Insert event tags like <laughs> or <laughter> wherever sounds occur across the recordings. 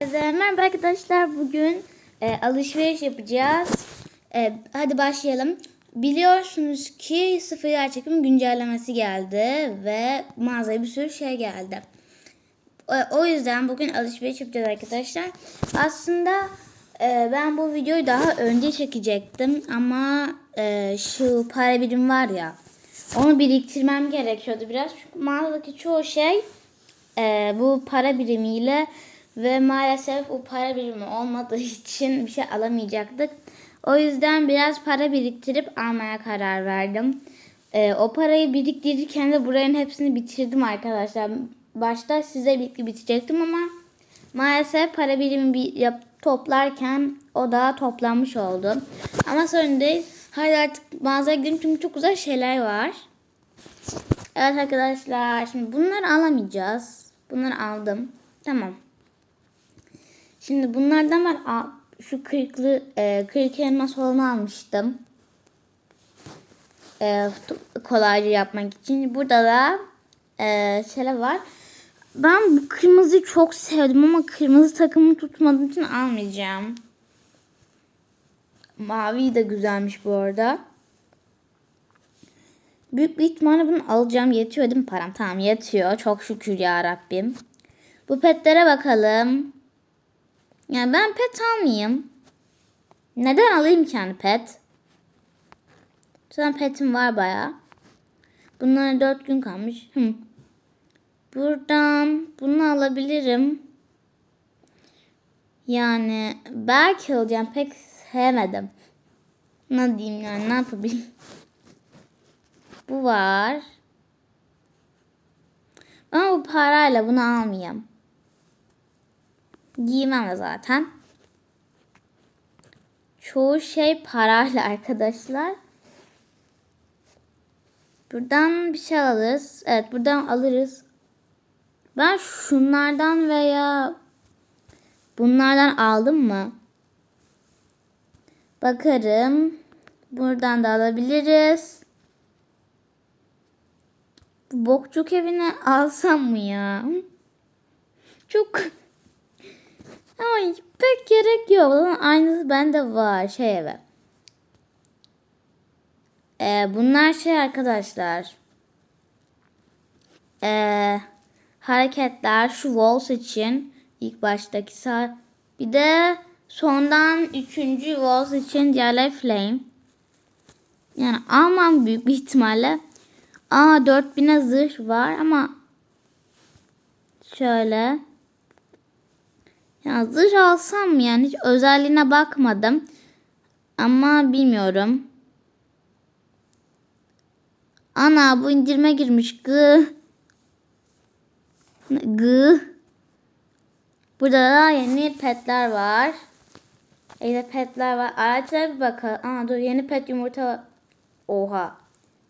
Merhaba arkadaşlar. Bugün e, alışveriş yapacağız. E, hadi başlayalım. Biliyorsunuz ki sıfır yer çekim güncellemesi geldi ve mağazaya bir sürü şey geldi. O, o yüzden bugün alışveriş yapacağız arkadaşlar. Aslında e, ben bu videoyu daha önce çekecektim ama e, şu para birim var ya onu biriktirmem gerekiyordu biraz. Çünkü mağazadaki çoğu şey e, bu para birimiyle ve maalesef o para birimi olmadığı için bir şey alamayacaktık. O yüzden biraz para biriktirip almaya karar verdim. E, o parayı biriktirirken de buranın hepsini bitirdim arkadaşlar. Başta size birlikte bitirecektim ama maalesef para birimi bir yap, toplarken o da toplanmış oldu. Ama sorun değil. Hadi artık mağazaya gidelim çünkü çok güzel şeyler var. Evet arkadaşlar şimdi bunları alamayacağız. Bunları aldım. Tamam. Şimdi bunlardan al- şu kırıklı e, kırık elmas olanı almıştım. E, kolayca yapmak için. Burada da e, şeyler var. Ben bu kırmızıyı çok sevdim ama kırmızı takımı tutmadığım için almayacağım. Mavi de güzelmiş bu arada. Büyük bir ihtimalle bunu alacağım. Yetiyor değil mi param? Tamam yetiyor. Çok şükür ya Rabbim. Bu petlere bakalım. Yani ben pet almayayım. Neden alayım ki yani pet? Zaten petim var baya. Bunlara 4 gün kalmış. Hı. Buradan bunu alabilirim. Yani belki alacağım. Pek sevmedim. Ne diyeyim yani ne yapabilirim? Bu var. Ama bu parayla bunu almayayım. Giymem zaten. Çoğu şey parayla arkadaşlar. Buradan bir şey alırız. Evet buradan alırız. Ben şunlardan veya bunlardan aldım mı? Bakarım. Buradan da alabiliriz. Bu bokçuk evine alsam mı ya? Çok Ay pek gerek yok. Lan Aynısı bende var şey eve. Ee, bunlar şey arkadaşlar. Ee, hareketler şu waltz için ilk baştaki sağ bir de sondan üçüncü waltz için diğerler flame. Yani almam büyük bir ihtimalle. Aa 4000'e zırh var ama şöyle ya zırh alsam yani hiç özelliğine bakmadım. Ama bilmiyorum. Ana bu indirme girmiş. Gı. Gı. Burada da yeni petler var. Yeni petler var. Araçlara bir bakalım. Aa dur yeni pet yumurta. Oha.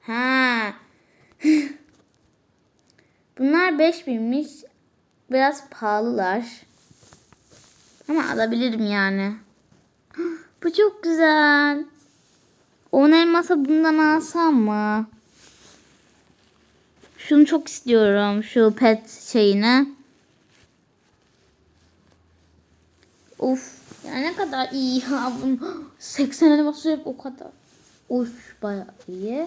Ha. <laughs> Bunlar 5000'miş. Biraz pahalılar. Ama alabilirim yani. <gasps> Bu çok güzel. 10 elmasa bundan alsam mı? Şunu çok istiyorum. Şu pet şeyini. Of. Ya ne kadar iyi ya. Bunun 80 elması hep o kadar. Of bayağı iyi.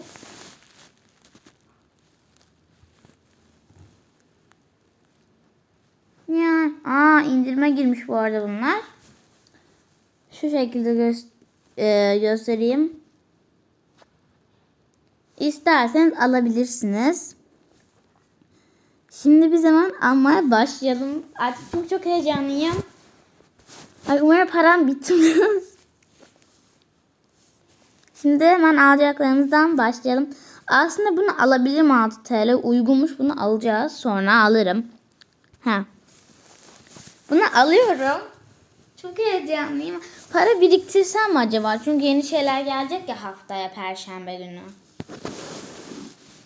Ya, aa indirme girmiş bu arada bunlar. Şu şekilde gö- e, göstereyim. İsterseniz alabilirsiniz. Şimdi bir zaman almaya başlayalım. Artık çok çok heyecanlıyım. Ay umarım param bitmez. <laughs> Şimdi hemen alacaklarımızdan başlayalım. Aslında bunu alabilirim 6 TL. Uygunmuş bunu alacağız. Sonra alırım. Ha. Bunu alıyorum. Çok heyecanlıyım. Para biriktirsem mi acaba? Çünkü yeni şeyler gelecek ya haftaya perşembe günü.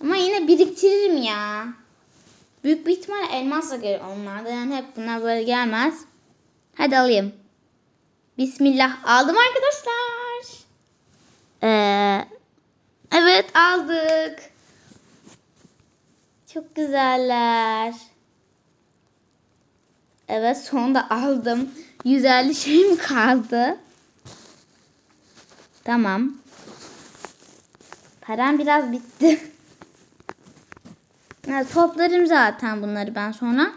Ama yine biriktiririm ya. Büyük bir ihtimalle elmasla gelir onlarda. Yani hep bunlar böyle gelmez. Hadi alayım. Bismillah. Aldım arkadaşlar. Ee, evet aldık. Çok güzeller. Evet sonunda aldım. 150 şeyim kaldı. Tamam. Param biraz bitti. <laughs> Evet, toplarım zaten bunları ben sonra.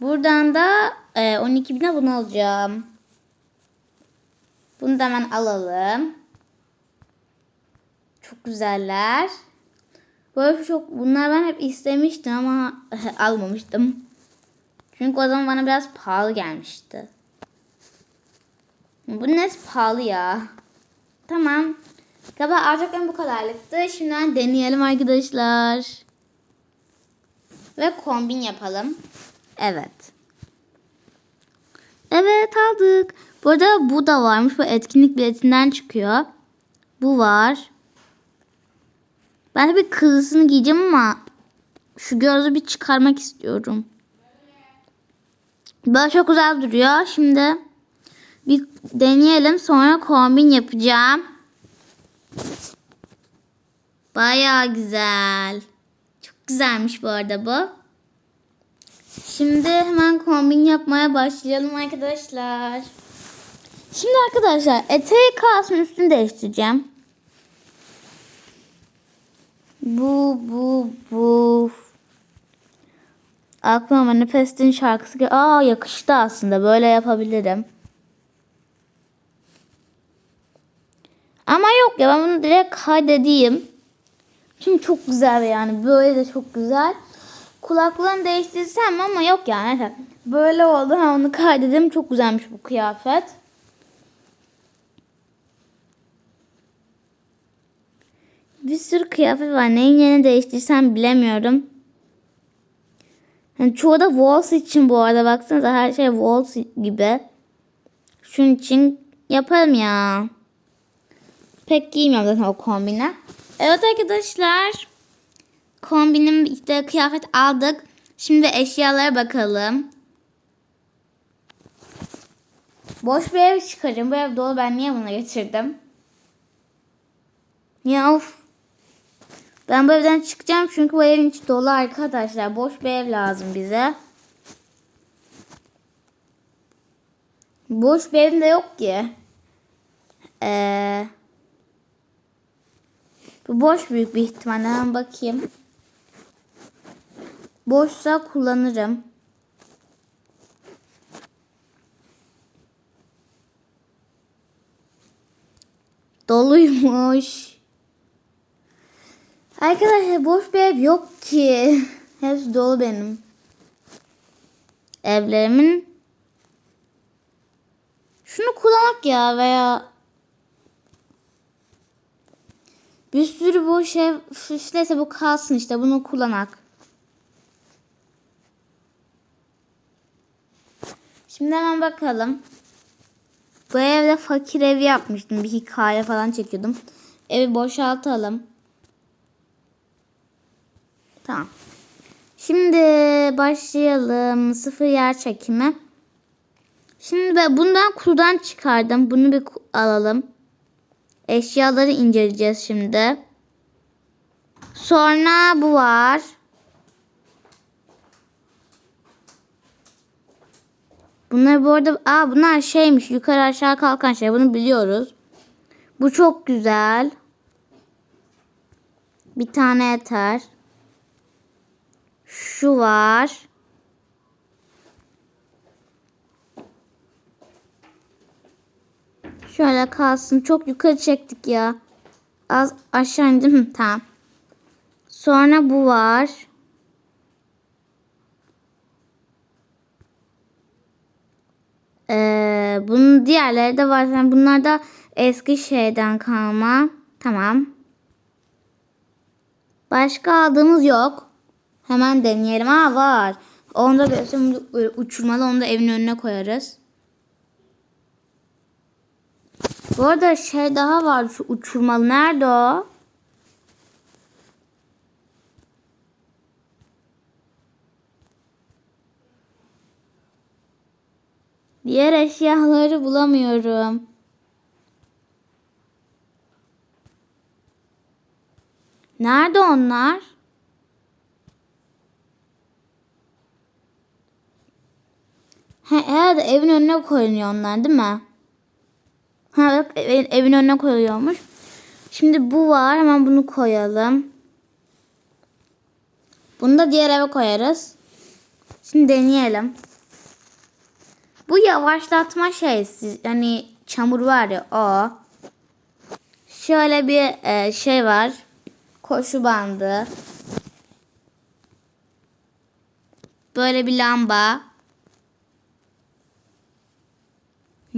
Buradan da e, 12 bine bunu alacağım. Bunu da hemen alalım. Çok güzeller. Böyle çok bunlar ben hep istemiştim ama <laughs> almamıştım. Çünkü o zaman bana biraz pahalı gelmişti. Bu ne pahalı ya. Tamam. Galiba alacaklarım bu kadarlıktı. Şimdiden deneyelim arkadaşlar. Ve kombin yapalım. Evet. Evet aldık. Bu arada bu da varmış. Bu etkinlik biletinden çıkıyor. Bu var. Ben bir kızısını giyeceğim ama şu gözü bir çıkarmak istiyorum. Böyle çok güzel duruyor. Şimdi bir deneyelim. Sonra kombin yapacağım. Baya güzel. Çok güzelmiş bu arada bu. Şimdi hemen kombin yapmaya başlayalım arkadaşlar. Şimdi arkadaşlar eteği kalsın üstünü değiştireceğim. Bu bu bu. Aklıma Manifest'in şarkısı gel- Aa yakıştı aslında. Böyle yapabilirim. Ama yok ya ben bunu direkt kaydedeyim. Çünkü çok güzel yani. Böyle de çok güzel. Kulaklığını değiştirsem ama yok yani. Böyle oldu. Ha, onu kaydedelim. Çok güzelmiş bu kıyafet. Bir sürü kıyafet var. Neyin yerini değiştirsem bilemiyorum. Yani çoğu da Walls için bu arada. Baksanıza her şey Walls gibi. Şunun için yaparım ya. Pek giymem zaten o kombine. Evet arkadaşlar. Kombinim işte kıyafet aldık. Şimdi eşyalara bakalım. Boş bir ev çıkarım. Bu ev dolu. Ben niye bunu getirdim? Ya of. Ben bu evden çıkacağım çünkü bu evin içi dolu arkadaşlar. Boş bir ev lazım bize. Boş bir evim de yok ki. Ee, bu boş büyük bir ihtimalle. Hemen bakayım. Boşsa kullanırım. Doluymuş. Arkadaşlar boş bir ev yok ki. <laughs> Hepsi dolu benim. Evlerimin. Şunu kullanak ya veya bir sürü boş ev. Neyse bu kalsın işte bunu kullanak. Şimdi hemen bakalım. Bu evde fakir evi yapmıştım. Bir hikaye falan çekiyordum. Evi boşaltalım. Tamam. Şimdi başlayalım. Sıfır yer çekimi. Şimdi ben bundan kutudan çıkardım. Bunu bir alalım. Eşyaları inceleyeceğiz şimdi. Sonra bu var. Bunlar bu arada aa bunlar şeymiş yukarı aşağı kalkan şey bunu biliyoruz. Bu çok güzel. Bir tane yeter. Şu var. Şöyle kalsın. Çok yukarı çektik ya. Az aşağı indim. Tamam. Sonra bu var. Ee, bunun diğerleri de var. Yani bunlar da eski şeyden kalma. Tamam. Başka aldığımız yok. Hemen deneyelim. Ha var. Onu da göstereyim. Böyle uçurmalı onu da evin önüne koyarız. Bu arada şey daha var şu uçurmalı. Nerede o? Diğer eşyaları bulamıyorum. Nerede onlar? He, herhalde evin önüne koyuluyor onlar değil mi? Ha bak evin, evin önüne koyuluyormuş. Şimdi bu var. Hemen bunu koyalım. Bunu da diğer eve koyarız. Şimdi deneyelim. Bu yavaşlatma şey. Hani çamur var ya o. Şöyle bir e, şey var. Koşu bandı. Böyle bir lamba.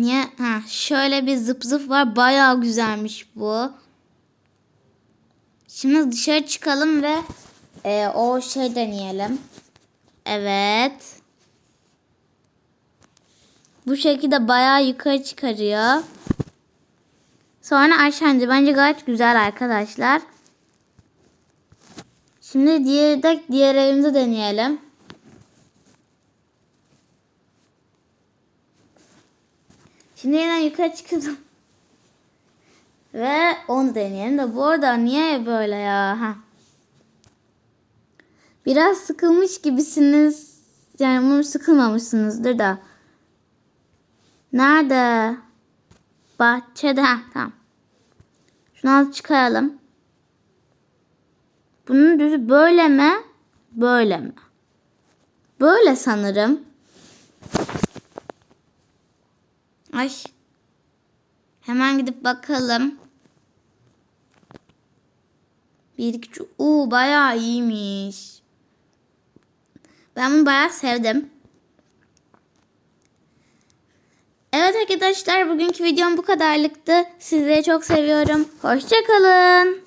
Niye? Ha, şöyle bir zıp zıp var. Bayağı güzelmiş bu. Şimdi dışarı çıkalım ve e, o şey deneyelim. Evet. Bu şekilde bayağı yukarı çıkarıyor. Sonra aşağı. Bence gayet güzel arkadaşlar. Şimdi diğeri de diğer evimizi deneyelim. Şimdi yeniden yukarı çıkıyorum. <laughs> Ve onu deneyelim de bu arada niye böyle ya? Ha. Biraz sıkılmış gibisiniz. Yani umarım sıkılmamışsınızdır da. Nerede? Bahçede. Ha, tamam. Şunu az çıkaralım. Bunun düzü böyle mi? Böyle mi? Böyle sanırım. Ay. Hemen gidip bakalım. Bir üç. Uuu bayağı iyiymiş. Ben bunu bayağı sevdim. Evet arkadaşlar bugünkü videom bu kadarlıktı. Sizleri çok seviyorum. Hoşçakalın.